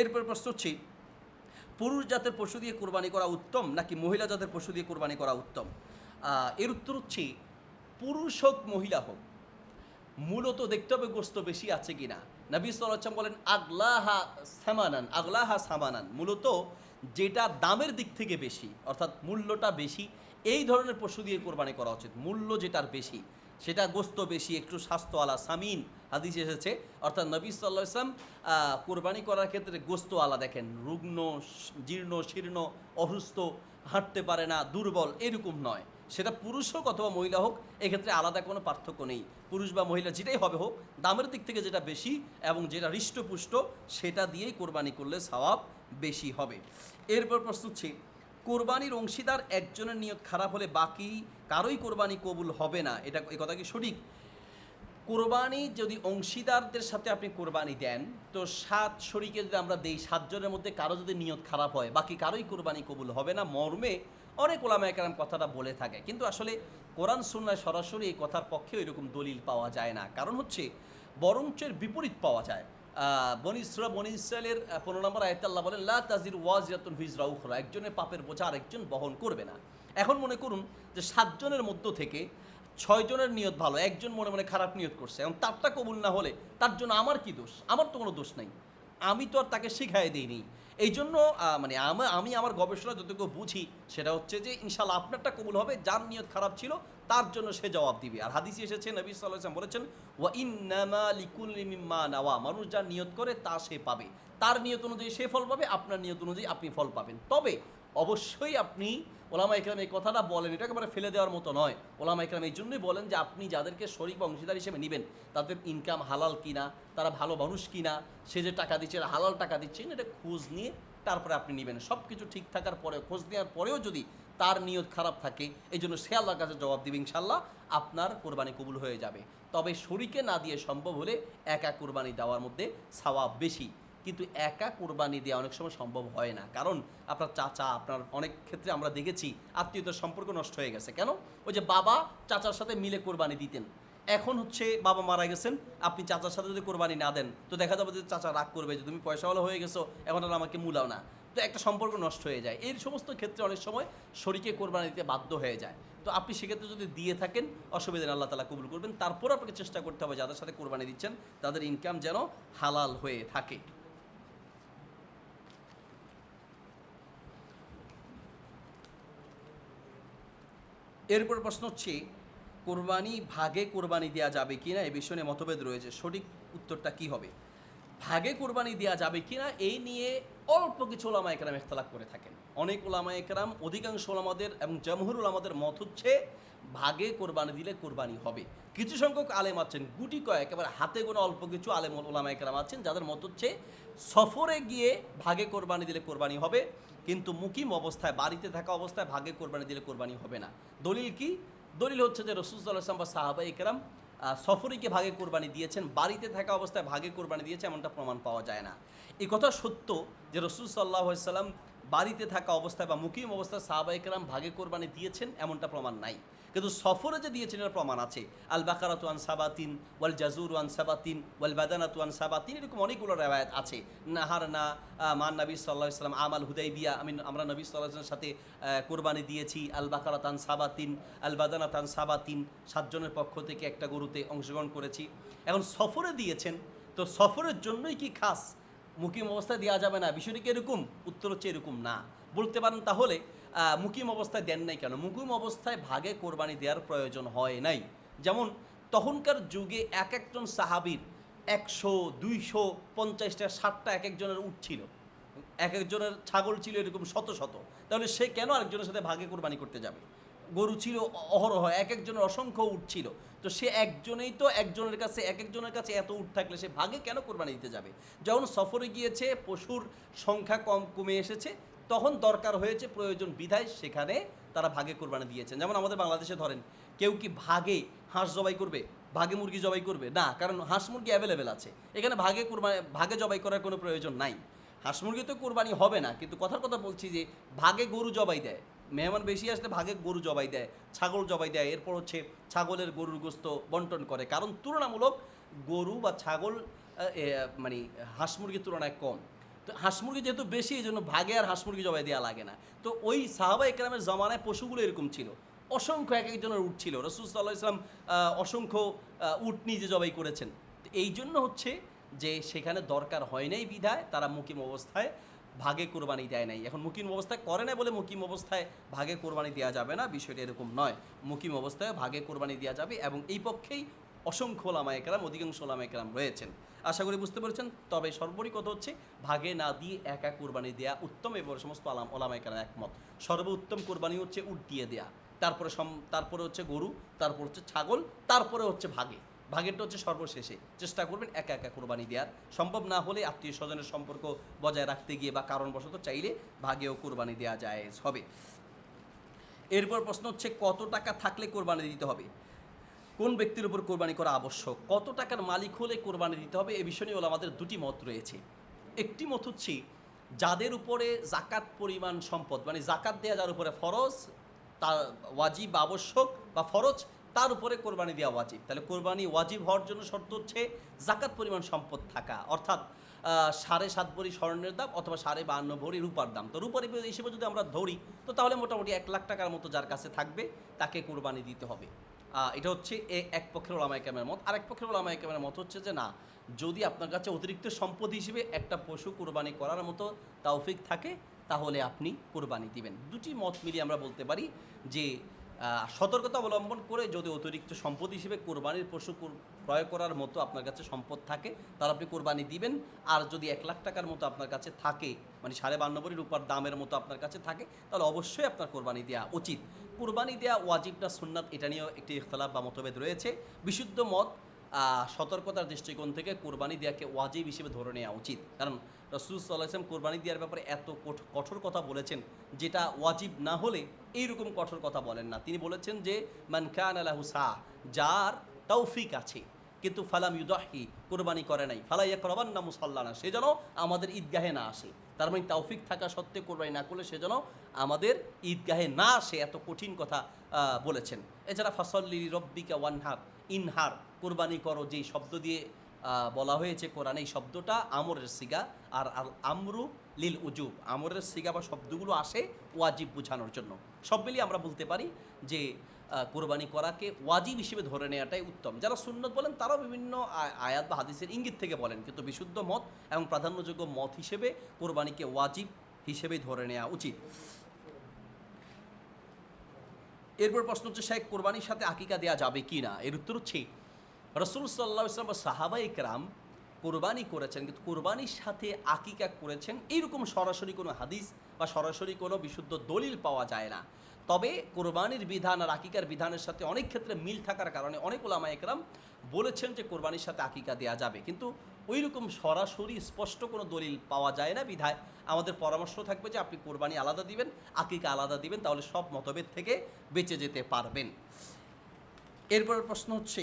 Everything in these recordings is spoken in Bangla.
এরপর প্রশ্ন হচ্ছে, পুরুষ জাতের পশু দিয়ে কোরবানি করা উত্তম নাকি মহিলা জাতের পশু দিয়ে কোরবানি করা উত্তম? এর উত্তর হচ্ছে, পুরুষ হোক, মহিলা হোক, মূলত দেখতে হবে গোস্ত বেশি আছে কি না নবী সাল্লাম বলেন, আগলাহা সামানান আগলাহা সামানান, মূলত যেটা দামের দিক থেকে বেশি, অর্থাৎ মূল্যটা বেশি, এই ধরনের পশু দিয়ে কোরবানি করা উচিত, মূল্য যেটার বেশি। সেটা গোস্ত বেশি, একটু স্বাস্থ্যওয়ালা। সামিন, হাদিস এসেছে। অর্থাৎ নবী সাল্লাহ ইসলাম কোরবানি করার ক্ষেত্রে গোস্ত আলা দেখেন, রুগ্ন, জীর্ণ, শীর্ণ, অসুস্থ, হাঁটতে পারে না, দুর্বল, এরকম নয়। সেটা পুরুষ হোক অথবা মহিলা হোক, এক্ষেত্রে আলাদা কোনো পার্থক্য নেই। পুরুষ বা মহিলা যেটাই হবে হোক, দামের দিক থেকে যেটা বেশি এবং যেটা হৃষ্টপুষ্ট, সেটা দিয়েই কোরবানি করলে সওয়াব বেশি হবে। এরপর প্রশ্ন হচ্ছে কোরবানির অংশীদার একজনের নিয়ত খারাপ হলে বাকি কারোই কোরবানি কবুল হবে না। এটা এই কথা কি সঠিক? কোরবানি যদি অংশীদারদের সাথে আপনি কোরবানি দেন, তো সাত শরীকে যদি আমরা দেই সাতজনের মধ্যে কারও যদি নিয়ত খারাপ হয়, বাকি কারোই কোরবানি কবুল হবে না। মর্মে অনেক ওলামা একরাম কথাটা বলে থাকে। কিন্তু আসলে কোরআন সুন্নায় সরাসরি এই কথার পক্ষে এরকম দলিল পাওয়া যায় না। কারণ হচ্ছে, বরঞ্চের বিপরীত পাওয়া যায়। বনি ইসরা বনি ইসরায়েলের পনেরো নম্বর আয়তে আল্লাহ বলেন, লা তাজির ওয়াজিয়াতুন ফিজরা উখরা। একজনের পাপের বোঝা আরেকজন বহন করবে না। এখন মনে করুন যে সাতজনের মধ্য থেকে ছয়জনের নিয়ত ভালো, একজন মনে মনে খারাপ নিয়ত করছে। এবং তারটা কবুল না হলে তার জন্য আমার কি দোষ? আমার তো কোনো দোষ নাই। আমি তো আর তাকে শিখাই দিইনি। এই জন্য মানে আমি আমার গবেষণা যতটুকু বুঝি, সেটা হচ্ছে যে ইনশাল্লাহ আপনারটা কবুল হবে, যার নিয়ত খারাপ ছিল তার জন্য সে জবাব দিবে। আর হাদিসে এসেছে, নবী সাল্লাহ বলেছেন, ওয়া ইন্নামা লিকুল্লি মিম্মা নাওয়া। মানুষ যা নিয়ত করে, তা সে পাবে। তার নিয়ত অনুযায়ী সে ফল পাবে, আপনার নিয়ত অনুযায়ী আপনি ফল পাবেন। তবে অবশ্যই আপনি ওলামা ইকরাম এই কথাটা বলেন এটা একেবারে ফেলে দেওয়ার মতো নয়। ওলামা ইকরাম এই জন্যই বলেন যে, আপনি যাদেরকে শরিক বা অংশীদার হিসেবে নেবেন, তাদের ইনকাম হালাল কিনা, তারা ভালো মানুষ কিনা, সে যে টাকা দিচ্ছে, হালাল টাকা দিচ্ছেন এটা খোঁজ নিয়ে তারপরে আপনি নেবেন। সব কিছু ঠিক থাকার পরে খোঁজ নেওয়ার পরেও যদি তার নিয়ত খারাপ থাকে এই জন্য সে আল্লাহর কাছে জবাব দিবে ইনশাল্লাহ আপনার কোরবানি কবুল হয়ে যাবে। তবে শরীকে না দিয়ে সম্ভব হলে একা কোরবানি দেওয়ার মধ্যে সওয়াব বেশি। কিন্তু একা কোরবানি দেওয়া অনেক সময় সম্ভব হয় না। কারণ আপনার চাচা, আপনার অনেক ক্ষেত্রে আমরা দেখেছি, আত্মীয়তার সম্পর্ক নষ্ট হয়ে গেছে। কেন? ওই যে বাবা চাচার সাথে মিলে কোরবানি দিতেন। এখন হচ্ছে বাবা মারা গেছেন, আপনি চাচার সাথে যদি কোরবানি না দেন, তো দেখা যাবে যে চাচা রাগ করবে যে, তুমি পয়সাওয়ালা হয়ে গেছো, এখন আর আমাকে মূলাও না। তো একটা সম্পর্ক নষ্ট হয়ে যায়। এই সমস্ত ক্ষেত্রে অনেক সময় শরীকে কোরবানি দিতে বাধ্য হয়ে যায়। তো আপনি সেক্ষেত্রে যদি দিয়ে থাকেন, অসুবিধা আল্লাহ তালা কবুল করবেন। তারপর আপনাকে চেষ্টা করতে হবে যাদের সাথে কোরবানি দিচ্ছেন, তাদের ইনকাম যেন হালাল হয়ে থাকে। এরপর প্রশ্ন হচ্ছে, কোরবানি ভাগে কোরবানি দেওয়া যাবে কিনা? এ বিষয়ে মতভেদ রয়েছে। সঠিক উত্তরটা কি হবে? ভাগে কোরবানি দেওয়া যাবে কিনা? এই নিয়ে অল্প কিছু ওলামা একরাম ইখতলাফ করে থাকেন। অনেক ওলামা একরাম, অধিকাংশ ওলামাদের এবং জমহুর ওলামাদের মত হচ্ছে, ভাগে কোরবানি দিলে কোরবানি হবে। কিছু সংখ্যক আলেম আছেন, গুটি কয়েক একেবারে হাতে গোনা অল্প কিছু আলেম ওলামা একরাম আছেন, যাদের মত হচ্ছে, সফরে গিয়ে ভাগে কোরবানি দিলে কোরবানি হবে, কিন্তু মুকিম অবস্থায়, বাড়িতে থাকা অবস্থায় ভাগে কোরবানি দিলে কোরবানি হবে না। দলিল কি? দলিল হচ্ছে যে রসুল্লাহাম বা সাহাবা ইকরাম সফরিকে ভাগে কোরবানি দিয়েছেন, বাড়িতে থাকা অবস্থায় ভাগে কোরবানি দিয়েছে, এমনটা প্রমাণ পাওয়া যায় না। এই কথা সত্য যে রসুল সাল্লাহ সাল্লাম বাড়িতে থাকা অবস্থায় বা মুকিম অবস্থায় সাহাবা ইকরাম ভাগে কোরবানি দিয়েছেন এমনটা প্রমাণ নাই। কিন্তু সফরে যে দিয়েছেন এর প্রমাণ আছে। আল বাকারাত ওয়ান সাবাতিন ওয়াল জাজুর ওয়ান সাবাতিন ওয়াল বাদানাত ওয়ান সাবাতিন এরকম অনেকগুলো রেওয়ায়ত আছে। নাহার না আহ, মান নবী সাল্লাহ ইসলাম আমাল হুদাইবিয়া আমি আমরা নবী সাল্লাহ ইসলামের সাথে কোরবানি দিয়েছি। আল বাকারাতান সাবাতিন আল বাদানাতান সাবাতিন সাতজনের পক্ষ থেকে একটা গরুতে অংশগ্রহণ করেছি। এখন সফরে দিয়েছেন তো সফরের জন্যই কি খাস? মুকিম অবস্থায় দেওয়া যাবে না। বিষয়টি কি এরকম? উত্তর হচ্ছে এরকম না। বলতে পারেন তাহলে মুকিম অবস্থায় দেন নাই কেন? মুকিম অবস্থায় ভাগে কোরবানি দেওয়ার প্রয়োজন হয় নাই। যেমন, তখনকার যুগে এক একজন সাহাবির একশো, দুইশো, পঞ্চাশটা, ষাটটা এক একজনের উঠ ছিল। এক একজনের ছাগল ছিল এরকম শত শত। তাহলে সে কেন আরেকজনের সাথে ভাগে কোরবানি করতে যাবে? গরু ছিল অহরহ এক একজনের অসংখ্য উঠ ছিল। তো সে একজনেই তো একজনের কাছে এক একজনের কাছে এত উঠ থাকলে সে ভাগে কেন কোরবানি দিতে যাবে? যখন সফরে গিয়েছে, পশুর সংখ্যা কম কমে এসেছে, তখন দরকার হয়েছে প্রয়োজন বিধায় সেখানে তারা ভাগে কোরবানি দিয়েছেন। যেমন আমাদের বাংলাদেশে ধরেন, কেউ কি ভাগে হাঁস জবাই করবে? ভাগে মুরগি জবাই করবে? না, কারণ হাঁস মুরগি অ্যাভেলেবেল আছে। এখানে ভাগে কোরবানি ভাগে জবাই করার কোনো প্রয়োজন নাই। হাঁস মুরগি তো কোরবানি হবে না, কিন্তু কথার কথা বলছি যে, ভাগে গরু জবাই দেয়। মেহমান বেশি আসলে ভাগে গরু জবাই দেয়, ছাগল জবাই দেয়, এরপর হচ্ছে ছাগলের গরুর গোস্ত বন্টন করে। কারণ তুলনামূলক গরু বা ছাগল মানে হাঁস মুরগির তুলনায় কম। তো হাঁস মুরগি যেহেতু বেশি এই জন্য ভাগে আর হাঁস মুরগি জবাই দেওয়া লাগে না। তো ওই সাহাবা একরামের জমানায় পশুগুলো এরকম ছিল। অসংখ্য এক একজনের উট ছিল। রসুল সাল্লাহ ইসলাম অসংখ্য উট নিজে জবাই করেছেন। এই জন্য হচ্ছে যে সেখানে দরকার হয় নাই বিধায় তারা মুকিম অবস্থায় ভাগে কোরবানি দেয় নাই। এখন মুকিম অবস্থায় করে নাই বলে মুকিম অবস্থায় ভাগে কোরবানি দেওয়া যাবে না, বিষয়টা এরকম নয়। মুকিম অবস্থায় ভাগে কোরবানি দেওয়া যাবে এবং এই পক্ষেই অসংখ্য ওলামা একরাম অধিকাংশ ওলামা একরাম রয়েছেন। আশা করি বুঝতে পেরেছেন, তবে সর্বোপরি কথা হচ্ছে, ভাগে না দিয়ে একা কোরবানি দেয়া উত্তম এবং সমস্ত আলাম ওলামা একরাম একমত। সর্বোত্তম কোরবানি হচ্ছে উট দিয়ে দেয়া। তারপরে সম তারপরে হচ্ছে গরু, তারপর হচ্ছে ছাগল, তারপরে হচ্ছে ভাগে। ভাগেরটা হচ্ছে সর্বশেষে। চেষ্টা করবেন একা একা কোরবানি দেওয়ার। সম্ভব না হলে আত্মীয় স্বজনের সম্পর্ক বজায় রাখতে গিয়ে বা কারণবশত চাইলে ভাগেও কোরবানি দেওয়া যায় হবে। এরপর প্রশ্ন হচ্ছে, কত টাকা থাকলে কোরবানি দিতে হবে? কোন ব্যক্তির উপর কোরবানি করা আবশ্যক? কত টাকার মালিক হলে কোরবানি দিতে হবে? এ বিষয় নিয়ে আমাদের দুটি মত রয়েছে। একটি মত হচ্ছে, যাদের উপরে জাকাত পরিমাণ সম্পদ মানে জাকাত দেওয়া যার উপরে ফরজ, তার ওয়াজিব আবশ্যক বা ফরজ তার উপরে কোরবানি দেওয়া ওয়াজিব। তাহলে কোরবানি ওয়াজিব হওয়ার জন্য শর্ত হচ্ছে জাকাত পরিমাণ সম্পদ থাকা। অর্থাৎ সাড়ে সাত ভরি স্বর্ণের দাম অথবা সাড়ে বাহান্ন ভরি রূপার দাম। তো রূপার হিসেবে যদি আমরা ধরি, তো তাহলে মোটামুটি এক লাখ টাকার মতো যার কাছে থাকবে, তাকে কোরবানি দিতে হবে। এটা হচ্ছে এ, এক পক্ষের ওলামায় ক্যামের মত। আর এক পক্ষের ওলামায় ক্যামের মত হচ্ছে যে, না, যদি আপনার কাছে অতিরিক্ত সম্পদ হিসেবে একটা পশু কোরবানি করার মতো তাওফিক থাকে, তাহলে আপনি কোরবানি দিবেন। দুটি মত মিলিয়ে আমরা বলতে পারি যে সতর্কতা অবলম্বন করে যদি অতিরিক্ত সম্পদ হিসেবে কোরবানির পশু ক্রয় করার মতো আপনার কাছে সম্পদ থাকে, তাহলে আপনি কোরবানি দিবেন। আর যদি এক লাখ টাকার মতো আপনার কাছে থাকে মানে সাড়ে বান্ন ভরি রূপার দামের মতো আপনার কাছে থাকে, তাহলে অবশ্যই আপনার কোরবানি দেওয়া উচিত। কোরবানি দেওয়া ওয়াজিব না সুন্নাত, এটা নিয়েও একটি ইখতলাফ বা মতভেদ রয়েছে। বিশুদ্ধ মত সতর্কতার দৃষ্টিকোণ থেকে কোরবানি দেওয়াকে ওয়াজিব হিসেবে ধরে নেওয়া উচিত। কারণ রসুল সাল্লাহ ইসলাম কোরবানি দেওয়ার ব্যাপারে এত কঠ- কঠোর কথা বলেছেন যেটা ওয়াজিব না হলে এইরকম কঠোর কথা বলেন না। তিনি বলেছেন যে, মান খান আলাহু সাহ যার তৌফিক আছে, কিন্তু ফালাম ইউদাহি কোরবানি করে নাই। ফালাইয়া করবান না মুসাল্লানা, সে যেন আমাদের ঈদগাহে না আসে। তার মানে তৌফিক থাকা সত্ত্বে কোরবানি না করলে সে যেন আমাদের ঈদগাহে না আসে, এত কঠিন কথা বলেছেন। এছাড়া, ফসল্লি রব্বিকা ওয়ানহার ইনহার কোরবানি করো যেই শব্দ দিয়ে বলা হয়েছে কোরআনে এই শব্দটা আমরের সিগা আর আমরু লিল উজুব। আমরের সিগা বা শব্দগুলো আসে ওয়াজিব বোঝানোর জন্য। সব মিলিয়ে আমরা বলতে পারি যে কোরবানি করাকে ওয়াজিব হিসেবে ধরে নেওয়াটাই উত্তম। যারা সুন্নত বলেন, তারাও বিভিন্ন আয়াত বা হাদিসের ইঙ্গিত থেকে বলেন। কিন্তু বিশুদ্ধ মত এবং প্রাধান্যযোগ্য মত হিসেবে কোরবানিকে ওয়াজিব হিসেবেই ধরে নেওয়া উচিত। এরপর প্রশ্ন হচ্ছে, শেখ, কোরবানির সাথে আকিকা দেওয়া যাবে কি না এর উত্তর হচ্ছে রসুল সাল্লাহ ইসলাম বা সাহাবা ইকরাম কোরবানি করেছেন, কিন্তু কোরবানির সাথে আকিকা করেছেন, এইরকম সরাসরি কোনো হাদিস বা সরাসরি কোনো বিশুদ্ধ দলিল পাওয়া যায় না। তবে কোরবানির বিধান আর আকিকার বিধানের সাথে অনেক ক্ষেত্রে মিল থাকার কারণে অনেক ওলামা একরাম বলেছেন যে কোরবানির সাথে আকিকা দেওয়া যাবে। কিন্তু ওই রকম সরাসরি স্পষ্ট কোনো দলিল পাওয়া যায় না বিধায়। আমাদের পরামর্শ থাকবে যে আপনি কোরবানি আলাদা দিবেন, আকিকা আলাদা দিবেন, তাহলে সব মতভেদ থেকে বেঁচে যেতে পারবেন। এরপরের প্রশ্ন হচ্ছে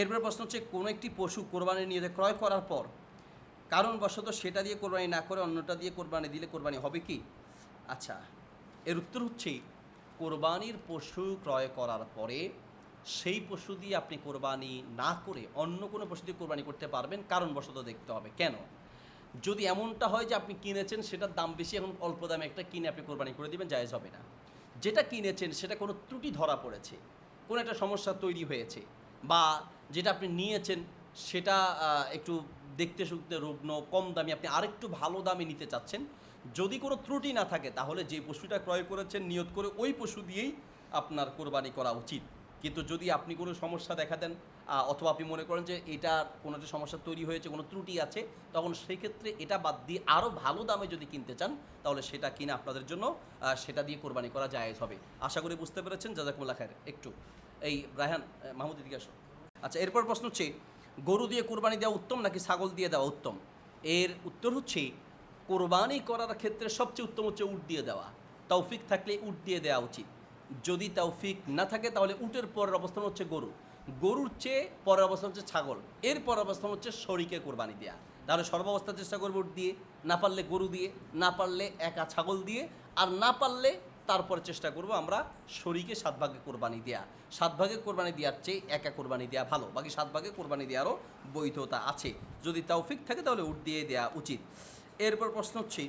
এরপরে প্রশ্ন হচ্ছে, কোনো একটি পশু কোরবানি নিয়ে ক্রয় করার পর কারণবশত সেটা দিয়ে কোরবানি না করে অন্যটা দিয়ে কোরবানি দিলে কোরবানি হবে কি? আচ্ছা এর উত্তর হচ্ছে, কোরবানির পশু ক্রয় করার পরে সেই পশু দিয়ে আপনি কোরবানি না করে অন্য কোনো পশু দিয়ে কোরবানি করতে পারবেন, কারণবশত দেখতে হবে। কেন? যদি এমনটা হয় যে আপনি কিনেছেন, সেটার দাম বেশি, এখন অল্প দামে একটা কিনে আপনি কোরবানি করে দেবেন, জায়েজ হবে না। যেটা কিনেছেন, সেটা কোনো ত্রুটি ধরা পড়েছে, কোনো একটা সমস্যা তৈরি হয়েছে, বা যেটা আপনি নিয়েছেন, সেটা একটু দেখতে শুনতে রুগ্ন, কম দামি, আপনি আরেকটু ভালো দামে নিতে চাচ্ছেন। যদি কোনো ত্রুটি না থাকে, তাহলে যে পশুটা ক্রয় করেছেন নিয়ত করে ওই পশু দিয়েই আপনার কোরবানি করা উচিত। কিন্তু যদি আপনি কোনো সমস্যা দেখা দেন অথবা আপনি মনে করেন যে এটা কোনো একটা সমস্যা তৈরি হয়েছে, কোনো ত্রুটি আছে, তখন সেই ক্ষেত্রে এটা বাদ দিয়ে আরও ভালো দামে যদি কিনতে চান, তাহলে সেটা কিনে আপনাদের জন্য সেটা দিয়ে কোরবানি করা জায়েজ হবে। আশা করি বুঝতে পেরেছেন। জাজাকুমুল্লাহ খায়ের একটু, এই রায়হান মাহমুদ আসো। আচ্ছা এরপর প্রশ্ন হচ্ছে, গরু দিয়ে কোরবানি দেওয়া উত্তম নাকি ছাগল দিয়ে দেওয়া উত্তম? এর উত্তর হচ্ছে, কোরবানি করার ক্ষেত্রে সবচেয়ে উত্তম হচ্ছে উট দিয়ে দেওয়া। তৌফিক থাকলে উট দিয়ে দেওয়া উচিত। যদি তৌফিক না থাকে, তাহলে উটের পরের অবস্থান হচ্ছে গরু। গরুর চেয়ে পরের অবস্থান হচ্ছে ছাগল। এর পরের অবস্থান হচ্ছে শরীকে কোরবানি দেওয়া তাহলে সর্বাবস্থা চেষ্টা করব উট দিয়ে, না পারলে গরু দিয়ে, না পারলে একা ছাগল দিয়ে, আর না পারলে তারপরে চেষ্টা করব আমরা শরীকে সাত ভাগে কোরবানি দেয়া। সাত ভাগে কোরবানি দেওয়ার চেয়ে একা কোরবানি দেওয়া ভালো। বাকি সাত ভাগে কোরবানি দেওয়ারও বৈধতা আছে। যদি তৌফিক থাকে তাহলে উট দিয়ে দেওয়া উচিত। এরপর প্রশ্ন হচ্ছে,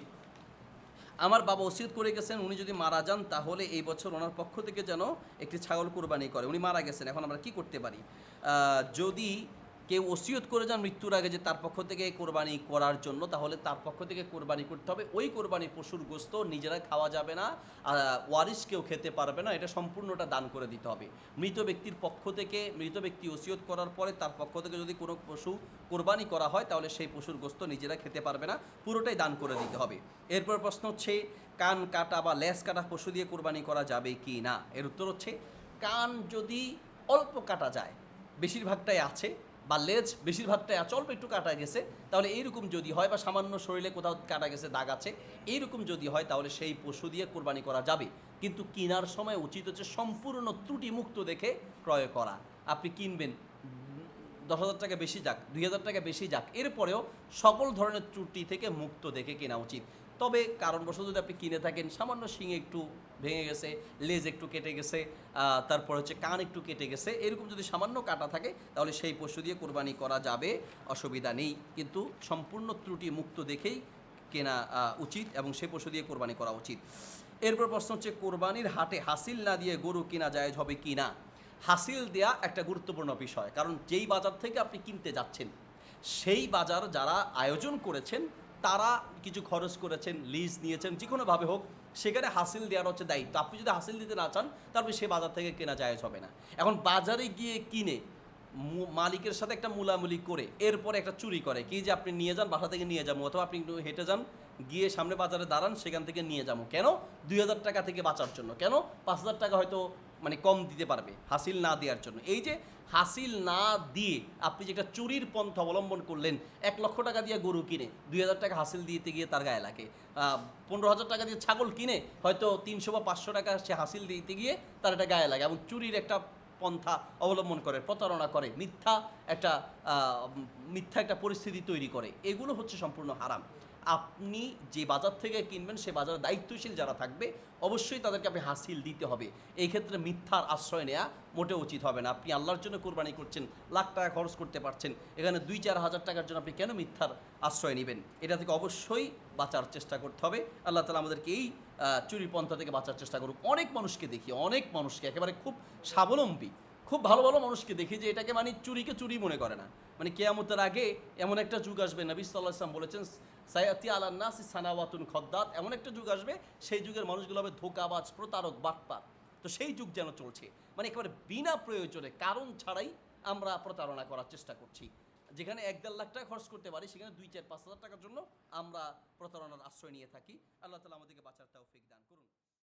আমার বাবা ওসিয়ত করে গেছেন, উনি যদি মারা যান তাহলে এই বছর ওনার পক্ষ থেকে যেন একটি ছাগল কোরবানি করে। উনি মারা গেছেন, এখন আমরা কি করতে পারি? যদি কেউ ওসিয়ত করে যান মৃত্যুর আগে যে তার পক্ষ থেকে কোরবানি করার জন্য, তাহলে তার পক্ষ থেকে কোরবানি করতে হবে। ওই কোরবানির পশুর গোস্ত নিজেরা খাওয়া যাবে না, আর ওয়ারিস কেউ খেতে পারবে না, এটা সম্পূর্ণটা দান করে দিতে হবে। মৃত ব্যক্তির পক্ষ থেকে, মৃত ব্যক্তি ওসিয়ত করার পরে তার পক্ষ থেকে যদি কোনো পশু কোরবানি করা হয়, তাহলে সেই পশুর গোস্ত নিজেরা খেতে পারবে না, পুরোটাই দান করে দিতে হবে। এরপর প্রশ্ন হচ্ছে, কান কাটা বা লেস কাটা পশু দিয়ে কোরবানি করা যাবে কি না? এর উত্তর হচ্ছে, কান যদি অল্প কাটা যায়, বেশিরভাগটাই আছে বা লেজ বেশিরভাগটাই আছে অল্প একটু কাটা গেছে, তাহলে এইরকম যদি হয় বা সামান্য শরীরে কোথাও কাটা গেছে, দাগ আছে, এইরকম যদি হয় তাহলে সেই পশু দিয়ে কোরবানি করা যাবে। কিন্তু কেনার সময় উচিত হচ্ছে সম্পূর্ণ ত্রুটি মুক্ত দেখে ক্রয় করা। আপনি কিনবেন, দশ হাজার টাকা বেশি যাক, দুই হাজার টাকা বেশি যাক, এরপরেও সকল ধরনের ত্রুটি থেকে মুক্ত দেখে কেনা উচিত। তবে কারণবশত যদি আপনি কিনে থাকেন, সামান্য শিঙে একটু ভেঙে গেছে, লেজ একটু কেটে গেছে তারপর হচ্ছে কান একটু কেটে গেছে, এরকম যদি সামান্য কাটা থাকে, তাহলে সেই পশু দিয়ে কোরবানি করা যাবে, অসুবিধা নেই। কিন্তু সম্পূর্ণ ত্রুটি মুক্ত দেখেই কেনা উচিত এবং সেই পশু দিয়ে কোরবানি করা উচিত। এরপর প্রশ্ন হচ্ছে, কোরবানির হাটে হাসিল না দিয়ে গরু কিনা জায়েজ হবে কি না? হাসিল দেয়া একটা গুরুত্বপূর্ণ বিষয়, কারণ যেই বাজার থেকে আপনি কিনতে যাচ্ছেন, সেই বাজার যারা আয়োজন করেছেন তারা কিছু খরচ করেছেন লিজ নিয়েছেন, যে কোনোভাবে হোক, সেখানে হাসিল দেওয়ার হচ্ছে দায়িত্ব। আপনি যদি হাসিল দিতে না চান তারপরে সে বাজার থেকে কেনা যায় হবে না। এখন বাজারে গিয়ে কিনে মালিকের সাথে একটা মুলামুলি করে এরপরে একটা চুরি করে কি যে আপনি নিয়ে যান, বাসা থেকে নিয়ে যাব, অথবা আপনি একটু হেঁটে যান, গিয়ে সামনে বাজারে দাঁড়ান, সেখান থেকে নিয়ে যাব। কেন? দুই হাজার টাকা থেকে বাঁচার জন্য। কেন? পাঁচ হাজার টাকা হয়তো মানে কম দিতে পারবে হাসিল না দেওয়ার জন্য। এই যে হাসিল না দিয়ে আপনি যে একটা চুরির পন্থা অবলম্বন করলেন, এক লক্ষ টাকা দিয়ে গরু কিনে, দুই হাজার টাকা হাসিল দিতে গিয়ে তার গায়ে লাগে। পনেরো হাজার টাকা দিয়ে ছাগল কিনে, হয়তো তিনশো বা পাঁচশো টাকা সে হাসিল দিতে গিয়ে তার একটা গায়ে লাগে। এবং চুরির একটা পন্থা অবলম্বন করে, প্রতারণা করে, মিথ্যা একটা মিথ্যা একটা পরিস্থিতি তৈরি করে। এগুলো হচ্ছে সম্পূর্ণ হারাম। আপনি যে বাজার থেকে কিনবেন সে বাজারে দায়িত্বশীল যারা থাকবে অবশ্যই তাদেরকে আপনি হাসিল দিতে হবে। এই ক্ষেত্রে মিথ্যার আশ্রয় নেওয়া মোটেও উচিত হবে না। আপনি আল্লাহর জন্য কোরবানি করছেন লাখ টাকা খরচ করতে পারছেন এখানে দুই চার হাজার টাকার জন্য আপনি কেন মিথ্যার আশ্রয় নেবেন? এটা থেকে অবশ্যই বাঁচার চেষ্টা করতে হবে। আল্লাহ তালা আমাদেরকে এই আহ, চুরি পন্থা থেকে বাঁচার চেষ্টা করুক। অনেক মানুষকে দেখি অনেক মানুষকে একেবারে খুব স্বাবলম্বী। খুব ভালো ভালো মানুষকে দেখি যে এটাকে মানে চুরিকে চুরি মনে করে না। মানে কেয়ামতের আগে এমন একটা যুগ আসবে, নবী সাল্লাহ ইসলাম বলেছেন, সায়াতি আল্লাহ নাসি সানাওয়াতুন খদ্দাত এমন একটা যুগ আসবে, সেই যুগের মানুষগুলো হবে ধোকাবাজ, প্রতারক, বাটপার। তো সেই যুগ যেন চলছে। মানে একেবারে বিনা প্রয়োজনে, কারণ ছাড়াই আমরা প্রতারণা করার চেষ্টা করছি। যেখানে এক দেড় লাখ টাকা খরচ করতে পারি, সেখানে দুই, চার, পাঁচ হাজার টাকার জন্য আমরা প্রতারণার আশ্রয় নিয়ে থাকি। আল্লাহ তালা আমাদেরকে বাঁচার তৌফিক দান করুন।